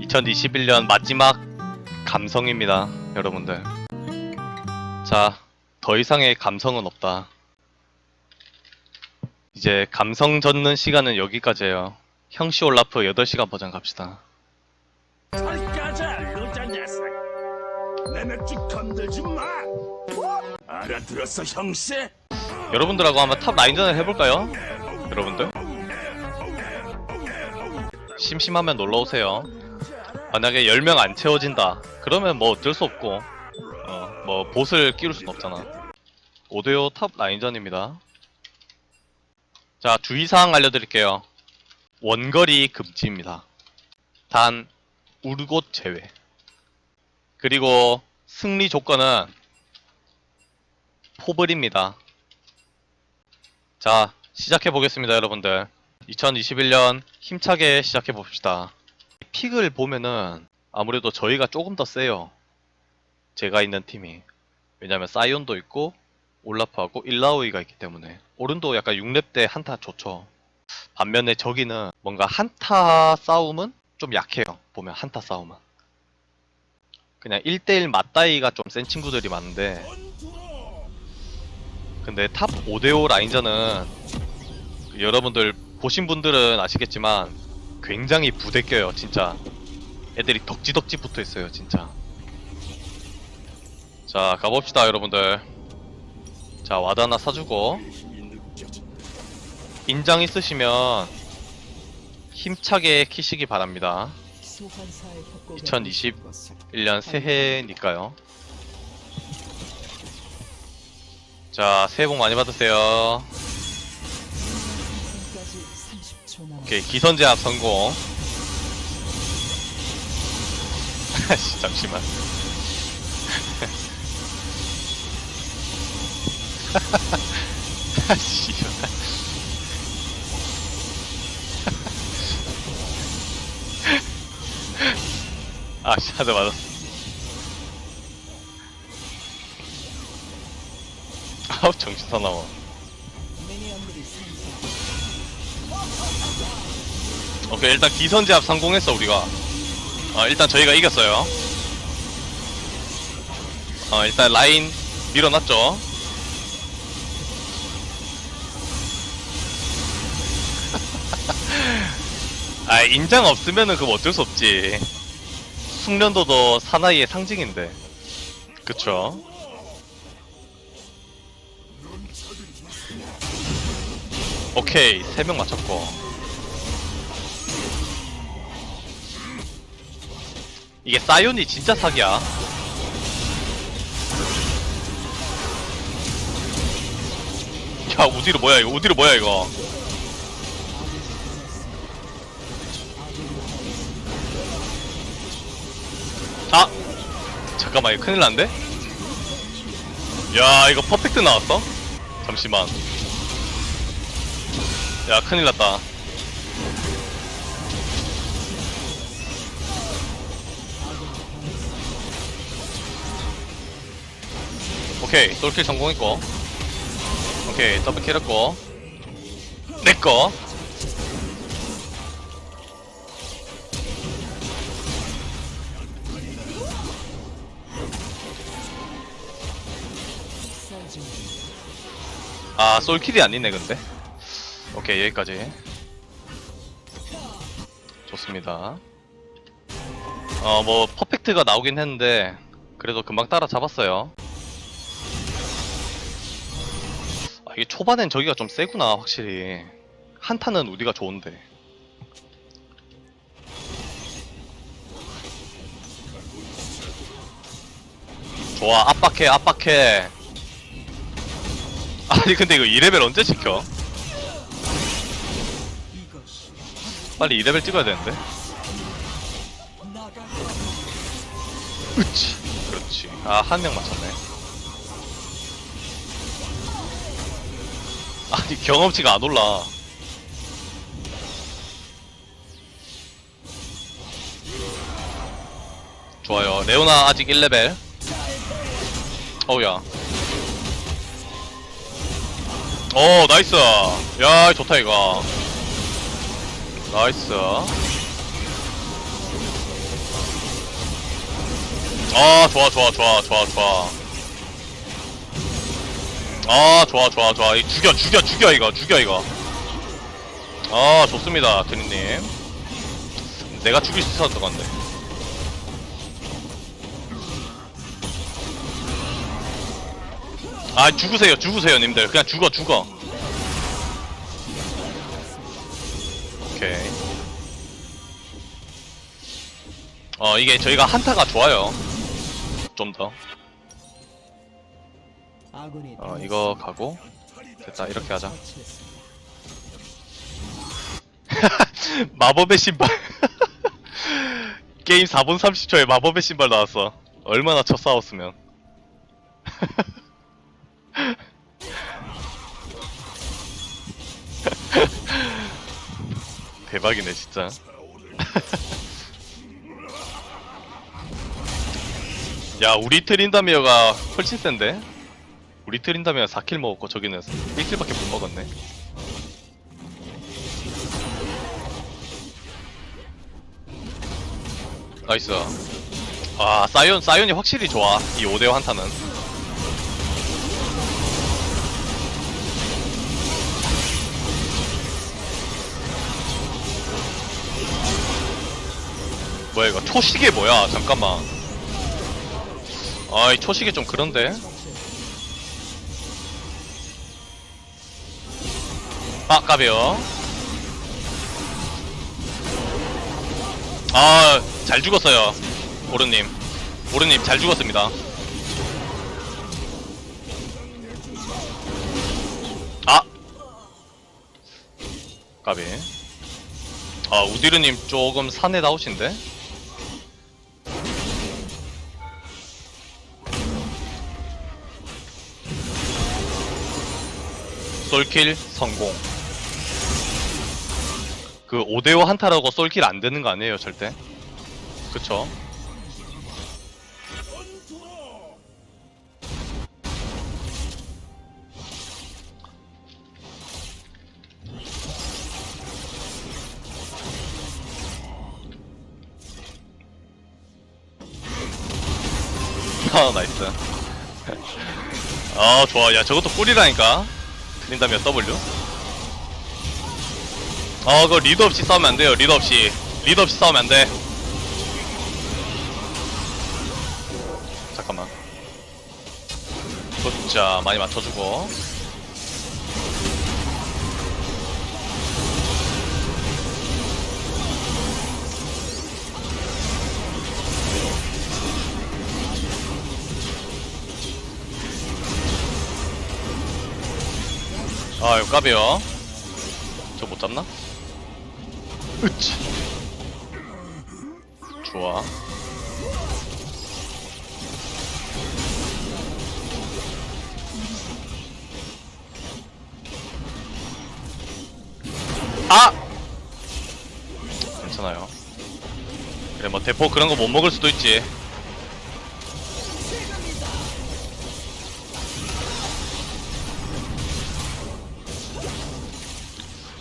2021년 마지막 감성입니다, 여러분들. 자, 더 이상의 감성은 없다. 이제 감성 젓는 시간은 여기까지예요. 형씨 올라프 8시간 버전 갑시다. 알아들었어, 형씨? 여러분들하고 한번 탑 라인전을 해볼까요? 여러분들? 심심하면 놀러오세요. 만약에 10명 안 채워진다. 그러면 뭐 어쩔 수 없고, 어, 뭐 보스를 끼울 순 없잖아. 5대5 탑 라인전입니다. 자, 주의사항 알려드릴게요. 원거리 금지입니다. 단, 우르곳 제외. 그리고 승리 조건은 포블입니다. 자, 시작해 보겠습니다, 여러분들. 2021년 힘차게 시작해 봅시다. 픽을 보면은 아무래도 저희가 조금 더 세요. 제가 있는 팀이. 왜냐면 사이온도 있고 올라프하고 일라오이가 있기 때문에 오른도 약간 6렙 때 한타 좋죠. 반면에 저기는 뭔가 한타 싸움은 좀 약해요. 보면 한타 싸움은. 그냥 1대1 맞다이가 좀 센 친구들이 많은데 근데 탑 5대5 라인전은 그 여러분들 보신 분들은 아시겠지만 굉장히 부대껴요 진짜. 애들이 덕지덕지 붙어 있어요 진짜. 자 가봅시다 여러분들. 자 와드 하나 사주고. 인장 있으시면 힘차게 키시기 바랍니다. 2021년 새해니까요. 자 새해 복 많이 받으세요 오케이 기선 제압 성공 씨, 잠시만 씨. 아, 씨, 하드 맞았어. 아우, 정신 사나워. 오케이, 일단 기선제압 성공했어, 우리가. 어, 일단 저희가 이겼어요. 어, 일단 라인 밀어놨죠. 아, 인장 없으면은 그거 어쩔 수 없지. 숙련도도 사나이의 상징인데. 그쵸? 오케이, 세 명 맞췄고. 이게 사이온이 진짜 사기야. 야, 우디르 뭐야 이거? 우디르 뭐야 이거? 아! 잠깐만 이거 큰일 난데? 야 이거 퍼펙트 나왔어? 잠시만 야 큰일 났다 오케이 솔킬 성공했고. 오케이 더블킬 했고. 내꺼 아 솔킬이 아니네 근데. 오케이 여기까지. 좋습니다. 어 뭐 퍼펙트가 나오긴 했는데 그래도 금방 따라 잡았어요 이게 초반엔 저기가 좀 세구나 확실히. 한타는 우디가 좋은데. 좋아 압박해 압박해. 아니 근데 이거 2레벨 언제 지켜? 빨리 2레벨 찍어야 되는데? 으치 그렇지. 아 한 명 맞췄네 아니 경험치가 안 올라. 좋아요. 레오나 아직 1레벨. 어우야. 오 나이스. 야 좋다 이거. 나이스. 아 좋아 좋아 좋아 좋아 좋아 아 좋아 좋아 좋아. 이 죽여 죽여 죽여 이거. 죽여 이거. 아 좋습니다 드니님. 내가 죽일 수 있었던 건데. 아 죽으세요 죽으세요 님들. 그냥 죽어 죽어. 오케이. 어 이게 저희가 한타가 좋아요. 좀더 어, 이거 가고 됐다 이렇게 하자. 마법의 신발. 게임 4분 30초에 마법의 신발 나왔어. 얼마나 쳐 싸웠으면. 대박이네 진짜. 야 우리 트린다미어가 훨씬 센데 우리 트린다미어 4킬 먹었고 저기는 1킬밖에 못 먹었네. 나이스. 아 사이온 사이온이 확실히 좋아. 이 5대5 한타는. 뭐야 이거 초시계 뭐야? 잠깐만. 아이 초시계 좀 그런데 아 까비요 아 잘 죽었어요 오르님. 오르님 잘 죽었습니다. 아! 까비. 아 우디르님 조금 산에 나오신데? 솔킬 성공 그 5대5 한타라고 솔킬 안 되는 거 아니에요 절대? 그쵸? 아 나이스. 아 좋아. 야 저것도 꿀이라니까. 드린다면 W 어 그거 리드 없이 싸우면 안 돼요. 리드 없이. 리드 없이 싸우면 안 돼. 잠깐만. 굿자 많이 맞춰주고. 아 이거 까비요. 저 못 잡나? 으치 좋아. 아! 괜찮아요. 그래 뭐 대포 그런 거 못 먹을 수도 있지.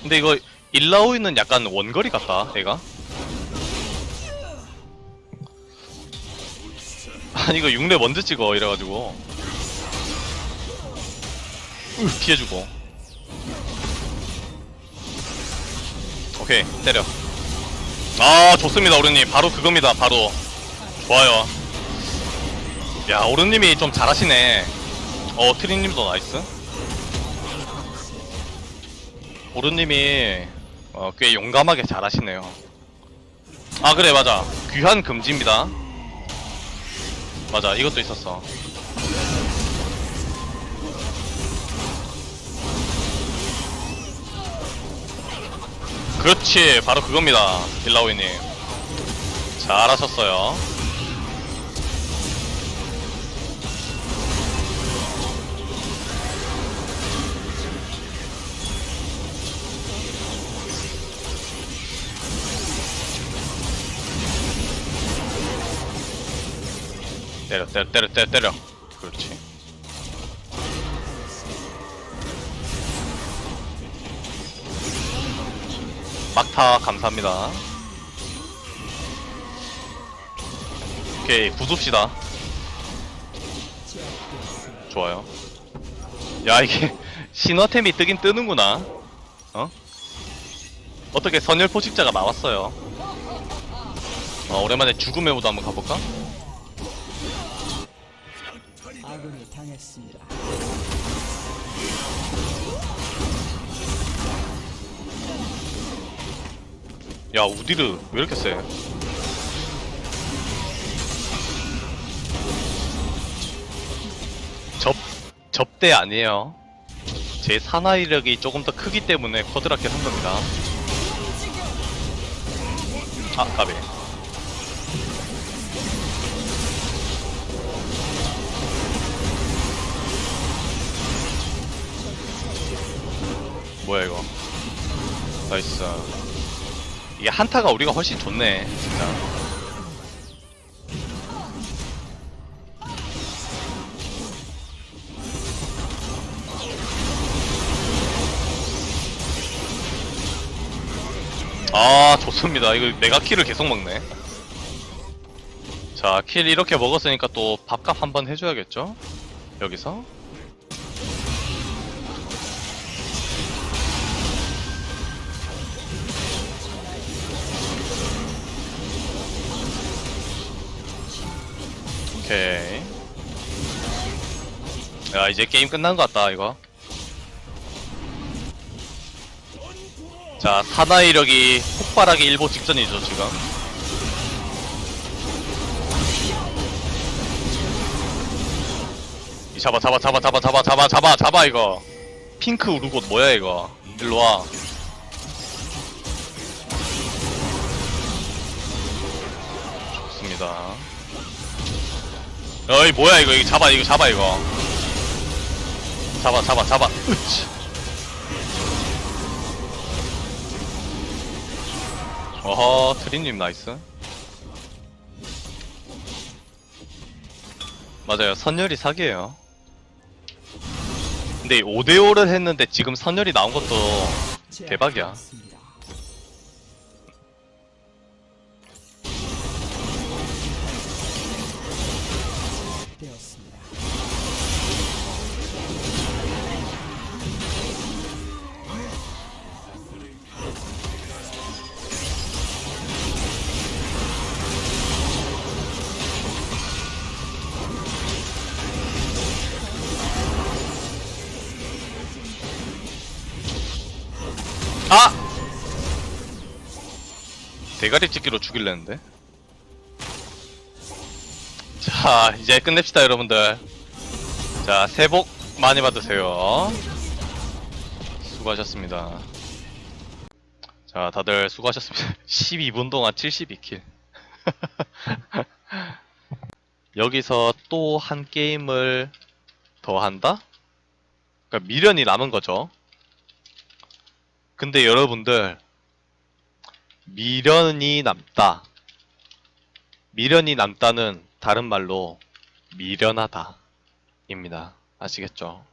근데 이거 일라오이는 약간 원거리 같다 얘가. 아니 이거 6렙 먼저 찍어 이래가지고. 으, 피해주고. 오케이 때려. 아 좋습니다 오르님. 바로 그겁니다 바로. 좋아요. 야 오르님이 좀 잘하시네. 어 트리님도 나이스. 오르님이 어, 꽤 용감하게 잘하시네요. 아 그래 맞아 귀한 금지입니다. 맞아 이것도 있었어. 그렇지 바로 그겁니다 빌라오이님 잘하셨어요. 때려 때려 때려 때려 때려. 그렇지. 막타 감사합니다. 오케이 부숩시다. 좋아요. 야 이게 신화템이 뜨긴 뜨는구나. 어? 어떻게 선열 포식자가 나왔어요? 어, 오랜만에 죽음의 무도 한번 가볼까? 아군이 당했습니다. 야 우디르 왜 이렇게 세? 접 접대 아니에요. 제 사나이력이 조금 더 크기 때문에 쿼드라켓 한 겁니다. 아 까비. 뭐야 이거? 나이스. 이게 한타가 우리가 훨씬 좋네, 진짜. 아, 좋습니다. 이거 내가 킬을 계속 먹네. 자, 킬 이렇게 먹었으니까 또 밥값 한번 해줘야겠죠? 여기서. 오케이. 야, 이제 게임 끝난 것 같다, 이거. 자, 사나이력이 폭발하기 일보 직전이죠, 지금. 이 잡아, 잡아, 잡아, 잡아, 잡아, 잡아, 잡아, 잡아, 이거. 핑크 우르곳 뭐야, 이거. 일로 와. 좋습니다. 어이 뭐야 이거 이거 잡아 이거 잡아 이거. 잡아 잡아 잡아. 으치 어허 트린님 나이스. 맞아요 선열이 사기예요. 근데 5대5를 했는데 지금 선열이 나온 것도 대박이야. 아! 대가리 찍기로 죽일랬는데? 자 이제 끝냅시다 여러분들. 자 새해 복 많이 받으세요. 수고하셨습니다. 자 다들 수고하셨습니다. 12분 동안 72킬. 여기서 또 한 게임을 더 한다? 그러니까 미련이 남은 거죠 근데 여러분들 미련이 남다. 미련이 남다는 다른 말로 미련하다 입니다. 아시겠죠?